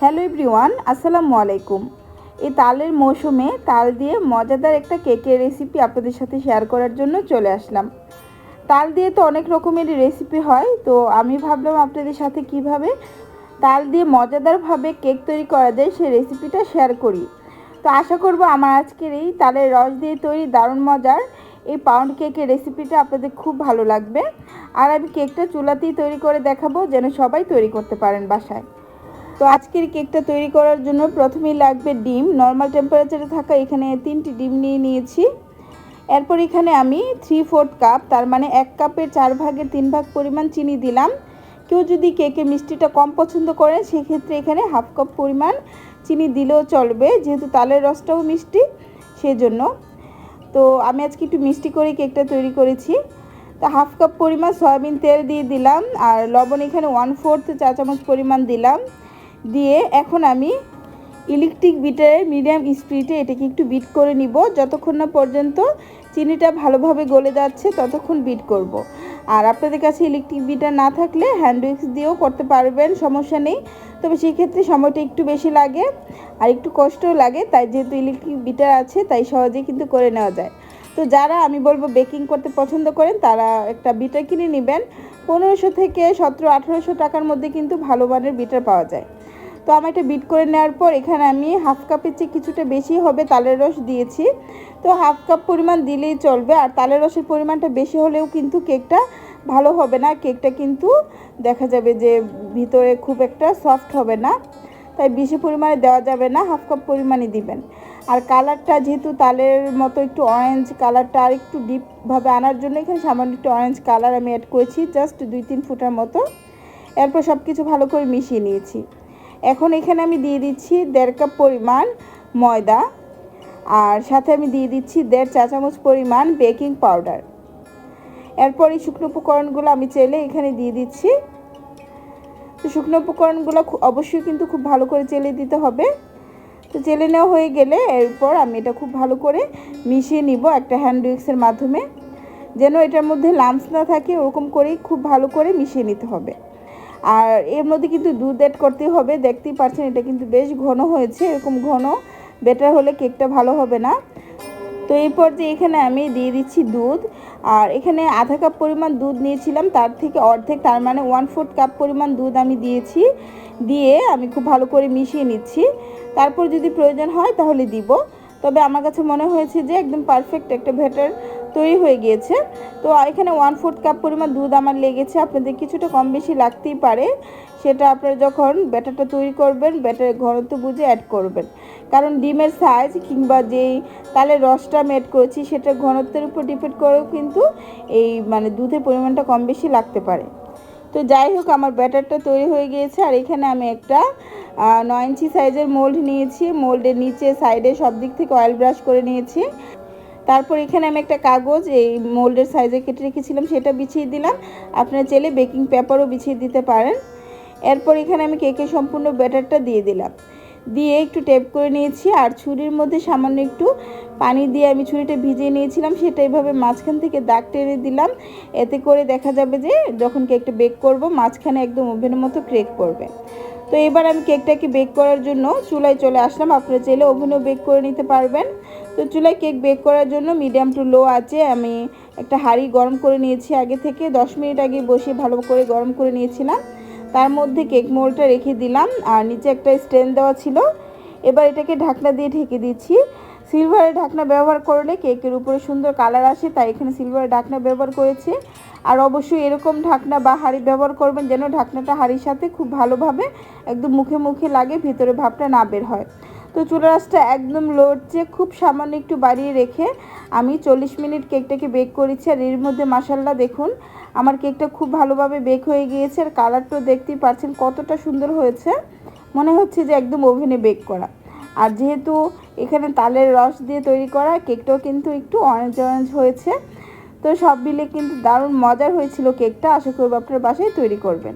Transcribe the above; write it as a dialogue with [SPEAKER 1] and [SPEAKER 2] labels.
[SPEAKER 1] Hello everyone, আসসালামু আলাইকুম। এই তালের মৌসুমে তাল দিয়ে মজাদার একটা কেকের রেসিপি আপনাদের সাথে শেয়ার করার জন্য চলে আসলাম। তাল দিয়ে তো অনেক রকমের রেসিপি হয়, তো আমি ভাবলাম আপনাদের সাথে কীভাবে তাল দিয়ে মজাদারভাবে কেক তৈরি করা যায় সেই রেসিপিটা শেয়ার করি। তো আশা করব আমার আজকের এই তালের রস দিয়ে তৈরি দারুণ মজার এই পাউন্ড কেকের রেসিপিটা আপনাদের খুব ভালো লাগবে। আর আমি কেকটা চুলাতেই তৈরি করে দেখাবো, যেন সবাই তৈরি করতে পারেন বাসায়। তো আজকের কেকটা তৈরি করার জন্য প্রথমেই লাগবে ডিম। নর্মাল টেম্পারেচারে থাকা এখানে তিনটি ডিম নিয়ে নিয়েছি। এরপর এখানে আমি থ্রি ফোর্থ কাপ তার মানে এক কাপের চার ভাগের তিন ভাগ পরিমাণ চিনি দিলাম। কেউ যদি কেকে মিষ্টিটা কম পছন্দ করেন সেক্ষেত্রে এখানে হাফ কাপ পরিমাণ চিনি দিলেও চলবে, যেহেতু তালের রসটাও মিষ্টি, সেজন্য। তো আমি আজকে একটু মিষ্টি করে কেকটা তৈরি করেছি। তো হাফ কাপ পরিমাণ সয়াবিন তেল দিয়ে দিলাম, আর লবণ এখানে ওয়ান ফোর্থ চা চামচ পরিমাণ দিলাম। দিয়ে এখন আমি ইলেকট্রিক বিটারে মিডিয়াম স্পিডে এটাকে একটু বিট করে নিব। যতক্ষণ না পর্যন্ত চিনিটা ভালোভাবে গলে যাচ্ছে, ততক্ষণ বিট করব। আর আপনাদের কাছে ইলেকট্রিক বিটার না থাকলে হ্যান্ড উইক্স দিয়েও করতে পারবেন, সমস্যা নেই। তবে সেক্ষেত্রে সময়টা একটু বেশি লাগে আর একটু কষ্টও লাগে, তাই যেহেতু ইলেকট্রিক বিটার আছে, তাই সহজেই কিন্তু করে নেওয়া যায়। তো যারা, আমি বলব, বেকিং করতে পছন্দ করেন, তারা একটা বিটার কিনে নেবেন। পনেরোশো থেকে সতেরো আঠেরোশো টাকার মধ্যে কিন্তু ভালো মানের বিটার পাওয়া যায়। তো আমি এটা বিট করে নেওয়ার পর এখানে আমি হাফ কাপের চেয়ে কিছুটা বেশি হবে তালের রস দিয়েছি। তো হাফ কাপ পরিমাণ দিলেই চলবে আর তালের রসের পরিমাণটা বেশি হলেও কিন্তু কেকটা ভালো হবে না। কেকটা কিন্তু দেখা যাবে যে ভিতরে খুব একটা সফট হবে না, তাই বেশি পরিমাণে দেওয়া যাবে না, হাফ কাপ পরিমাণে দিবেন। আর কালারটা যেহেতু তালের মতো একটু অরেঞ্জ কালারটা আর একটু ডিপভাবে আনার জন্য এখানে সামান্য একটু অরেঞ্জ কালার আমি অ্যাড করেছি জাস্ট দুই তিন ফুটার মতো। এরপর সব কিছু ভালো করে মিশিয়ে নিয়েছি। এখন এখানে আমি দিয়ে দিচ্ছি দেড় কাপ পরিমাণ ময়দা আর সাথে আমি দিয়ে দিচ্ছি দেড় চা চামচ পরিমাণ বেকিং পাউডার। এরপর এই শুকনো উপকরণগুলো আমি চেলে এখানে দিয়ে দিচ্ছি। তো শুকনো উপকরণগুলো অবশ্যই কিন্তু খুব ভালো করে চেলে দিতে হবে। তো চেলে নেওয়া হয়ে গেলে এরপর আমি এটা খুব ভালো করে মিশিয়ে নিব একটা হ্যান্ড উইক্সের মাধ্যমে। যেন এটার মধ্যে লামস না থাকে, ওরকম করেই খুব ভালো করে মিশিয়ে নিতে হবে। আর এর মধ্যে কিন্তু দুধ অ্যাড করতে হবে, দেখতেই পাচ্ছেন এটা কিন্তু বেশ ঘন হয়েছে, এরকম ঘন বেটার হলে কেকটা ভালো হবে না। তো এই পর্যায়ে এখানে আমি দিয়ে দিচ্ছি দুধ, আর এখানে আধা কাপ পরিমাণ দুধ নিয়েছিলাম, তার থেকে অর্ধেক, তার মানে ওয়ান ফোর্থ কাপ পরিমাণ দুধ আমি দিয়েছি, দিয়ে আমি খুব ভালো করে মিশিয়ে নিচ্ছি। তারপর যদি প্রয়োজন হয় তাহলে দিব, তবে আমার কাছে মনে হয়েছে যে একদম পারফেক্ট একটা ভেটার তৈরি হয়ে গিয়েছে। তো এখানে ওয়ান ফোর্থ কাপ পরিমাণ দুধ আমার লেগেছে। আপনাদের কিছুটা কম বেশি লাগতেই পারে। সেটা আপনারা যখন ব্যাটারটা তৈরি করবেন ব্যাটার ঘনত্ব বুঝে অ্যাড করবেন। কারণ ডিমের সাইজ কিংবা যেই তালের রসটা আমি অ্যাড করেছি, সেটা ঘনত্বের উপর ডিপেন্ড করেও কিন্তু এই মানে দুধের পরিমাণটা কম বেশি লাগতে পারে। তো যাই হোক, আমার ব্যাটারটা তৈরি হয়ে গিয়েছে। আর এখানে আমি একটা নয় ইঞ্চি সাইজের মোল্ড নিয়েছি। মোল্ডের নিচে সাইডে সব দিক থেকে অয়েল ব্রাশ করে নিয়েছি। তারপর এখানে আমি একটা কাগজ, এই মোল্ডের সাইজে কেটে রেখেছিলাম, সেটা বিছিয়ে দিলাম। আপনারা চাইলে বেকিং পেপারও বিছিয়ে দিতে পারেন। এরপর এখানে আমি কেকের সম্পূর্ণ ব্যাটারটা দিয়ে দিলাম। দিয়ে একটু টেপ করে নিয়েছি, আর ছুরির মধ্যে সামান্য একটু পানি দিয়ে আমি ছুরিটা ভিজিয়ে নিয়েছিলাম, সেটা এভাবে মাঝখান থেকে দাগ টেনে দিলাম। এতে করে দেখা যাবে যে যখন কেকটা বেক করব, মাঝখানে একদম ওভেনের মতো ক্রেক করবে তো এবার আমি কেকটাকে বেক করার জন্য চুলায় চলে আসলাম। আপনারা চাইলে ওভেনও বেক করে নিতে পারবেন। তো চুলায় কেক বেক করার জন্য মিডিয়াম টু লো আছে আমি একটা হাঁড়ি গরম করে নিয়েছি আগে থেকে। দশ মিনিট আগে বসে ভালো করে গরম করে নিয়েছিলাম। তার মধ্যে কেক মোলটা রেখে দিলাম আর নিচে একটা স্ট্যান্ড দেওয়া ছিল। এবার এটাকে ঢাকনা দিয়ে ঢেকে দিচ্ছি। সিলভারের ঢাকনা ব্যবহার করলে কেকের উপরে সুন্দর কালার আসে, তাই এখানে সিলভারের ঢাকনা ব্যবহার করেছি। আর অবশ্যই এরকম ঢাকনা বা হাঁড়ি ব্যবহার করবেন যেন ঢাকনাটা হাঁড়ির সাথে খুব ভালোভাবে একদম মুখে মুখে লাগে, ভিতরে ভাবটা না বের হয়। তো চুলা রাসটা একদম লড়ছে, খুব সামান্য একটু বাড়িয়ে রেখে। আমি চল্লিশ মিনিট কেকটাকে বেক করেছি আর এর মধ্যে মাসাল্লা দেখুন, আমার কেকটা খুব ভালোভাবে বেক হয়ে গিয়েছে আর কালারটাও দেখতেই পারছেন কতটা সুন্দর হয়েছে। মনে হচ্ছে যে একদম ওভেনে বেক করা। আর যেহেতু এখানে তালের রস দিয়ে তৈরি করা, কেকটাও কিন্তু একটু অরেঞ্জ অরেঞ্জ হয়েছে। তো সব মিলে কিন্তু দারুণ মজার হয়েছিল কেকটা। আশা করব আপনার বাসায় তৈরি করবেন।